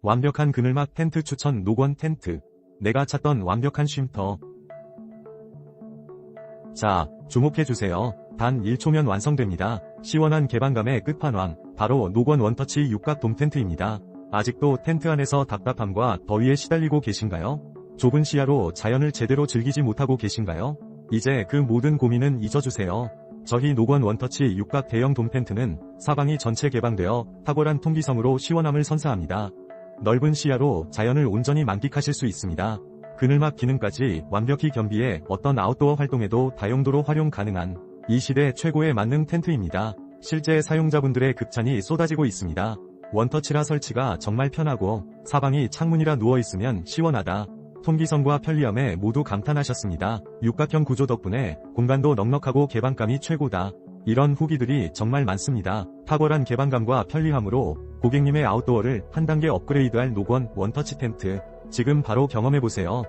완벽한 그늘막 텐트 추천 노건 텐트. 내가 찾던 완벽한 쉼터. 자, 주목해주세요. 단 1초면 완성됩니다. 시원한 개방감의 끝판왕. 바로 노건 원터치 육각 돔 텐트입니다. 아직도 텐트 안에서 답답함과 더위에 시달리고 계신가요? 좁은 시야로 자연을 제대로 즐기지 못하고 계신가요? 이제 그 모든 고민은 잊어주세요. 저희 노건 원터치 육각 대형 돔 텐트는 사방이 전체 개방되어 탁월한 통기성으로 시원함을 선사합니다. 넓은 시야로 자연을 온전히 만끽하실 수 있습니다. 그늘막 기능까지 완벽히 겸비해 어떤 아웃도어 활동에도 다용도로 활용 가능한 이 시대 최고의 만능 텐트입니다. 실제 사용자분들의 급찬이 쏟아지고 있습니다. 원터치라 설치가 정말 편하고 사방이 창문이라 누워있으면 시원하다. 통기성과 편리함에 모두 감탄하셨습니다. 육각형 구조 덕분에 공간도 넉넉하고 개방감이 최고다. 이런 후기들이 정말 많습니다. 탁월한 개방감과 편리함으로 고객님의 아웃도어를 한 단계 업그레이드할 노건 원터치 텐트. 지금 바로 경험해보세요.